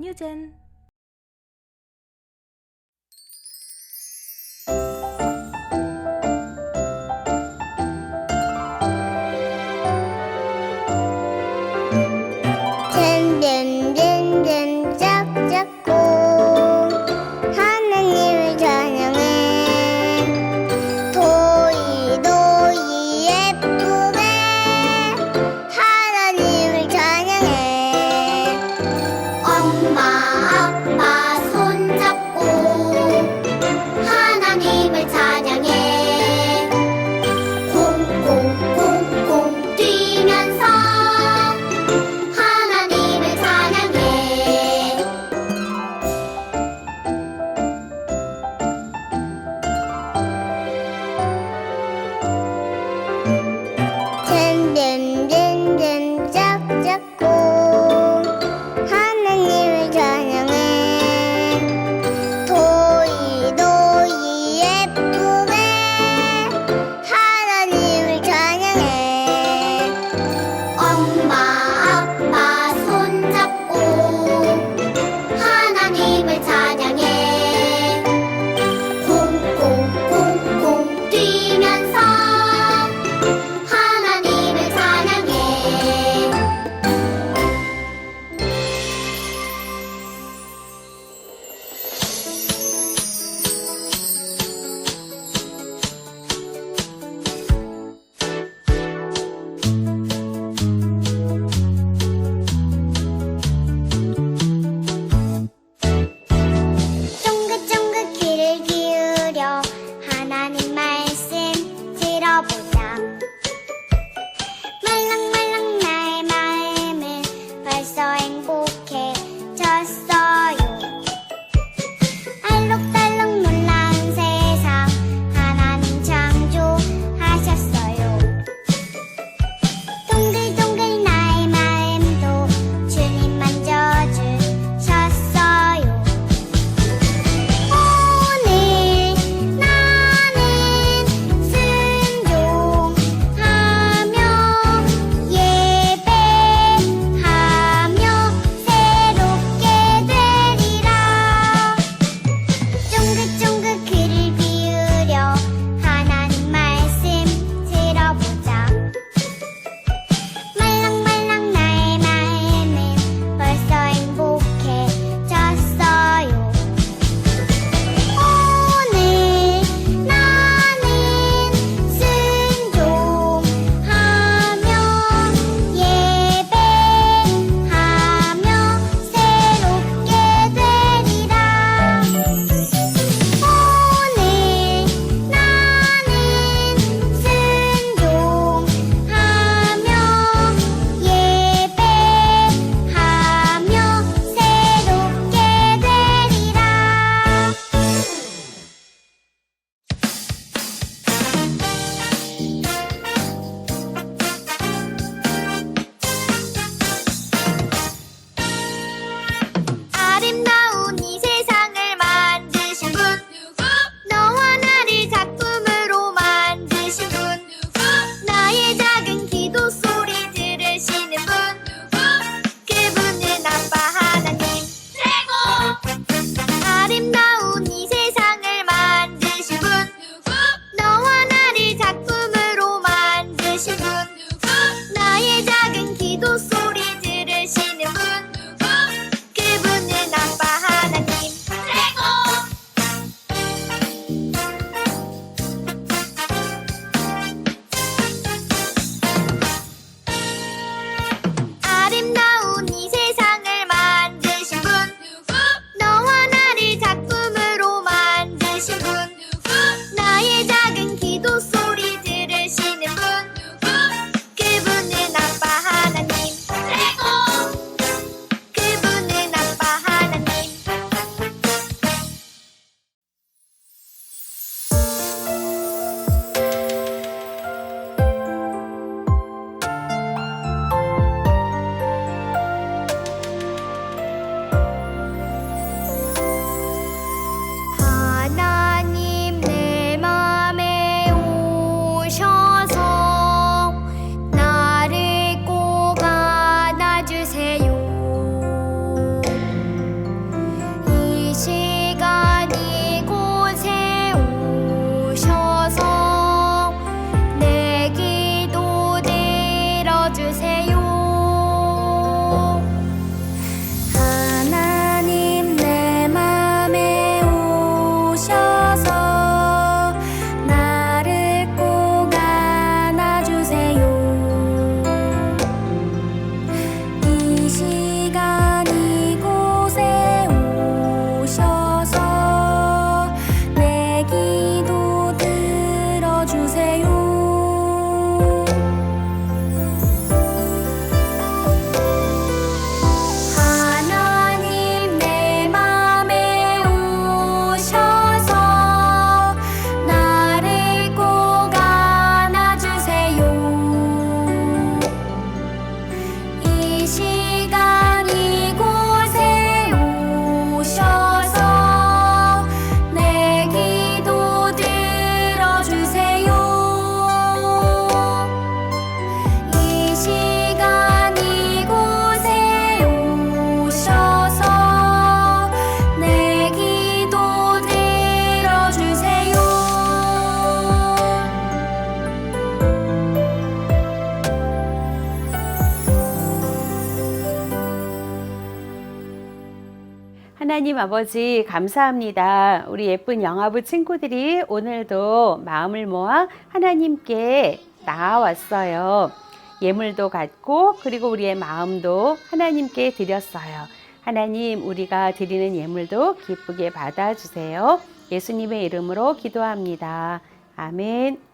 Newton 아버지 감사합니다. 우리 예쁜 영아부 친구들이 오늘도 마음을 모아 하나님께 나아왔어요. 예물도 갖고 그리고 우리의 마음도 하나님께 드렸어요. 하나님 우리가 드리는 예물도 기쁘게 받아주세요. 예수님의 이름으로 기도합니다. 아멘.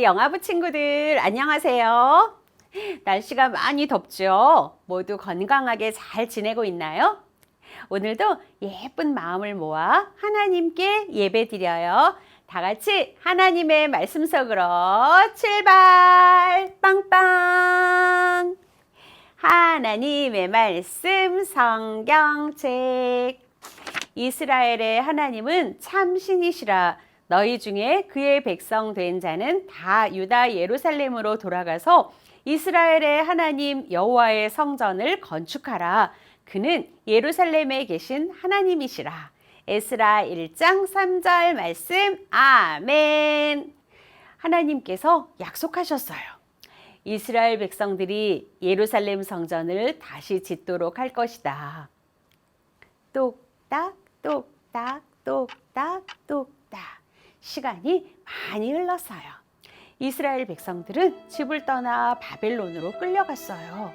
우리 영아부 친구들 안녕하세요. 날씨가 많이 덥죠? 모두 건강하게 잘 지내고 있나요? 오늘도 예쁜 마음을 모아 하나님께 예배 드려요. 다 같이 하나님의 말씀 속으로 출발! 빵빵! 하나님의 말씀 성경책. 이스라엘의 하나님은 참신이시라. 너희 중에 그의 백성 된 자는 다 유다 예루살렘으로 돌아가서 이스라엘의 하나님 여호와의 성전을 건축하라. 그는 예루살렘에 계신 하나님이시라. 에스라 1장 3절 말씀. 아멘. 하나님께서 약속하셨어요. 이스라엘 백성들이 예루살렘 성전을 다시 짓도록 할 것이다. 똑딱 똑딱 똑딱 똑딱 시간이 많이 흘렀어요. 이스라엘 백성들은 집을 떠나 바벨론으로 끌려갔어요.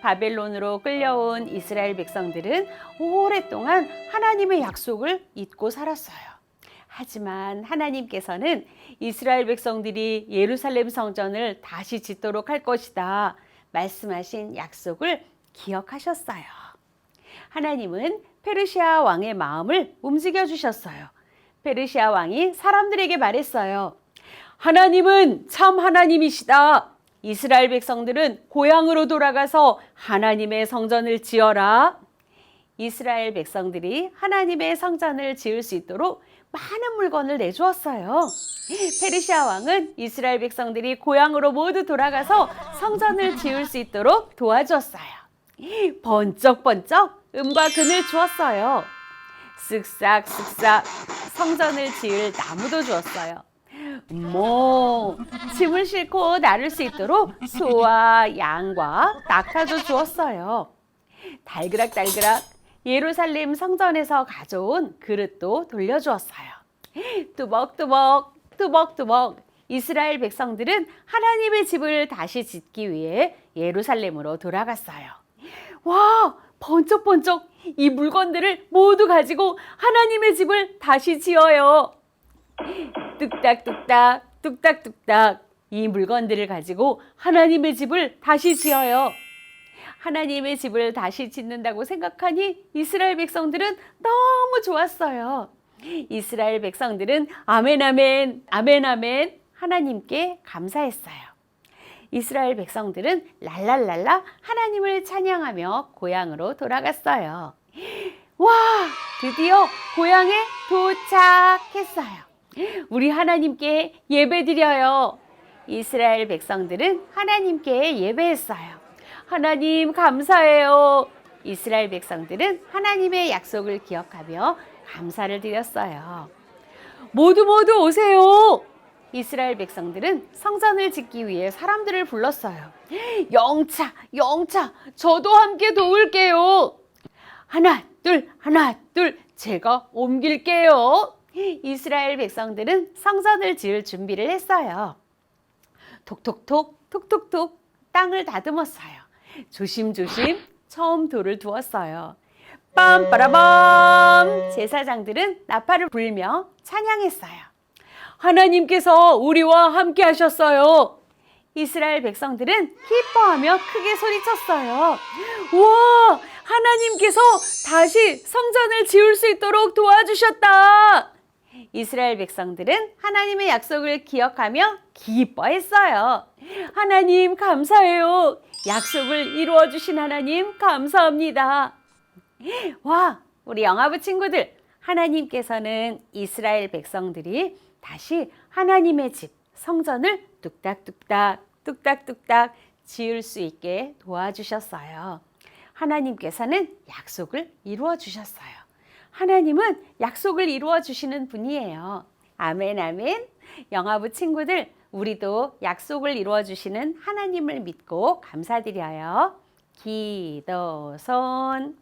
바벨론으로 끌려온 이스라엘 백성들은 오랫동안 하나님의 약속을 잊고 살았어요. 하지만 하나님께서는 이스라엘 백성들이 예루살렘 성전을 다시 짓도록 할 것이다. 말씀하신 약속을 기억하셨어요. 하나님은 페르시아 왕의 마음을 움직여 주셨어요. 페르시아 왕이 사람들에게 말했어요. 하나님은 참 하나님이시다. 이스라엘 백성들은 고향으로 돌아가서 하나님의 성전을 지어라. 이스라엘 백성들이 하나님의 성전을 지을 수 있도록 많은 물건을 내주었어요. 페르시아 왕은 이스라엘 백성들이 고향으로 모두 돌아가서 성전을 지을 수 있도록 도와주었어요. 번쩍번쩍 은과 금을 주었어요. 쓱싹 쓱싹 성전을 지을 나무도 주었어요. 뭐 짐을 싣고 나를 수 있도록 소와 양과 낙타도 주었어요. 달그락달그락 예루살렘 성전에서 가져온 그릇도 돌려주었어요. 뚜벅뚜벅 뚜벅뚜벅 이스라엘 백성들은 하나님의 집을 다시 짓기 위해 예루살렘으로 돌아갔어요. 와, 번쩍번쩍 이 물건들을 모두 가지고 하나님의 집을 다시 지어요. 뚝딱뚝딱, 뚝딱뚝딱 이 물건들을 가지고 하나님의 집을 다시 지어요. 하나님의 집을 다시 짓는다고 생각하니 이스라엘 백성들은 너무 좋았어요. 이스라엘 백성들은 아멘, 아멘, 아멘, 아멘 하나님께 감사했어요. 이스라엘 백성들은 랄랄랄라 하나님을 찬양하며 고향으로 돌아갔어요. 와, 드디어 고향에 도착했어요. 우리 하나님께 예배드려요. 이스라엘 백성들은 하나님께 예배했어요. 하나님 감사해요. 이스라엘 백성들은 하나님의 약속을 기억하며 감사를 드렸어요. 모두 모두 오세요. 이스라엘 백성들은 성전을 짓기 위해 사람들을 불렀어요. 영차, 영차, 저도 함께 도울게요. 하나, 둘, 하나, 둘, 제가 옮길게요. 이스라엘 백성들은 성전을 지을 준비를 했어요. 톡톡톡, 톡톡톡, 땅을 다듬었어요. 조심조심 처음 돌을 두었어요. 빰빠라밤! 제사장들은 나팔을 불며 찬양했어요. 하나님께서 우리와 함께 하셨어요. 이스라엘 백성들은 기뻐하며 크게 소리쳤어요. 우와! 하나님께서 다시 성전을 지을 수 있도록 도와주셨다! 이스라엘 백성들은 하나님의 약속을 기억하며 기뻐했어요. 하나님 감사해요. 약속을 이루어 주신 하나님 감사합니다. 와, 우리 영화부 친구들, 하나님께서는 이스라엘 백성들이 다시 하나님의 집, 성전을 뚝딱뚝딱, 뚝딱뚝딱 지을 수 있게 도와주셨어요. 하나님께서는 약속을 이루어 주셨어요. 하나님은 약속을 이루어 주시는 분이에요. 아멘, 아멘. 영화부 친구들, 우리도 약속을 이루어 주시는 하나님을 믿고 감사드려요. 기도손.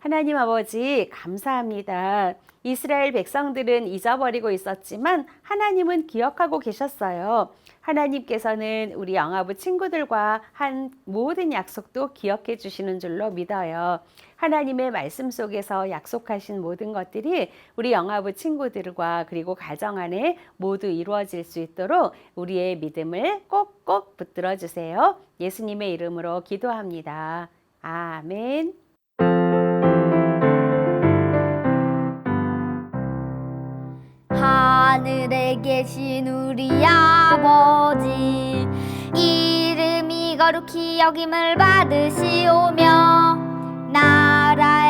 하나님 아버지, 감사합니다. 이스라엘 백성들은 잊어버리고 있었지만 하나님은 기억하고 계셨어요. 하나님께서는 우리 영아부 친구들과 한 모든 약속도 기억해 주시는 줄로 믿어요. 하나님의 말씀 속에서 약속하신 모든 것들이 우리 영아부 친구들과 그리고 가정 안에 모두 이루어질 수 있도록 우리의 믿음을 꼭꼭 붙들어 주세요. 예수님의 이름으로 기도합니다. 아멘. 하늘에 계신 우리 아버지. 이름이 거룩히 여김을 받으시오며 나라의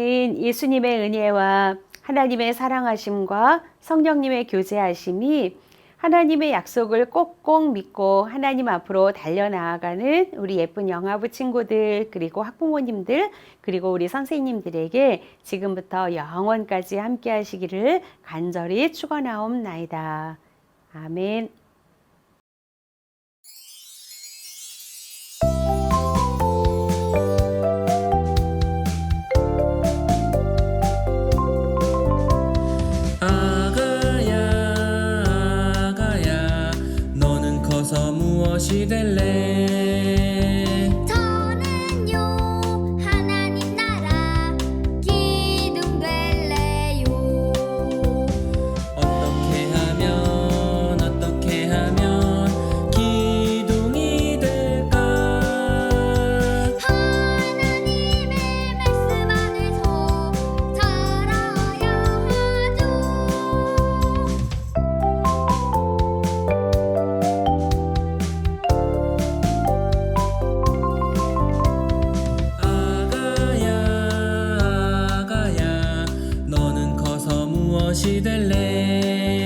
예수님의 은혜와 하나님의 사랑하심과 성령님의 교제하심이 하나님의 약속을 꼭꼭 믿고 하나님 앞으로 달려나아가는 우리 예쁜 영화부 친구들 그리고 학부모님들 그리고 우리 선생님들에게 지금부터 영원까지 함께 하시기를 간절히 축원하옵나이다. 아멘. 무엇 아가